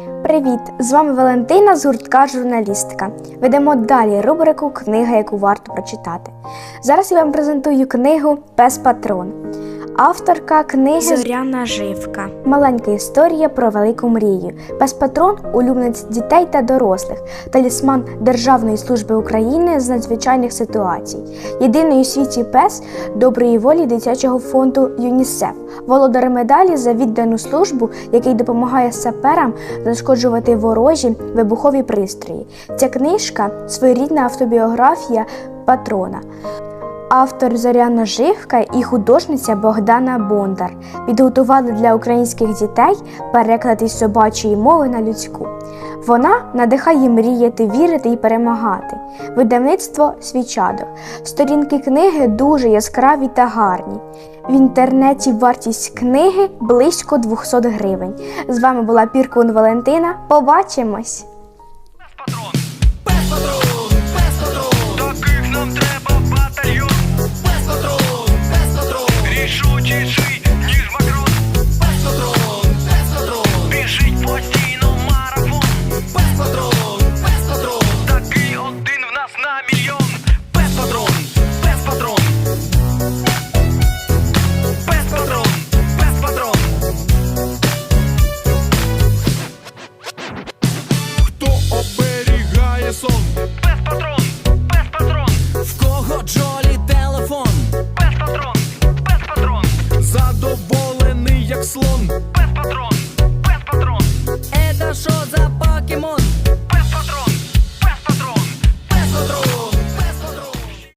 Привіт! З вами Валентина з гуртка Журналістика. Ведемо далі рубрику Книга, яку варто прочитати. Зараз я вам презентую книгу Пес Патрон. Авторка книги Зоряна живка. Маленька історія про велику мрію. Пес Патрон улюбленець дітей та дорослих, талісман Державної служби України з надзвичайних ситуацій. Єдиний у світі пес доброї волі дитячого фонду ЮНІСЕФ, володар медалі за віддану службу, який допомагає саперам знешкоджувати ворожі вибухові пристрої. Ця книжка своєрідна автобіографія патрона. Автор Зоряна Живка і художниця Богдана Бондар підготували для українських дітей переклад із собачої мови на людську. Вона надихає мріяти, вірити і перемагати. Видавництво Свічадо. Сторінки книги дуже яскраві та гарні. В інтернеті вартість книги близько 200 гривень. З вами була Піркун Валентина. Побачимось! слон без патрон.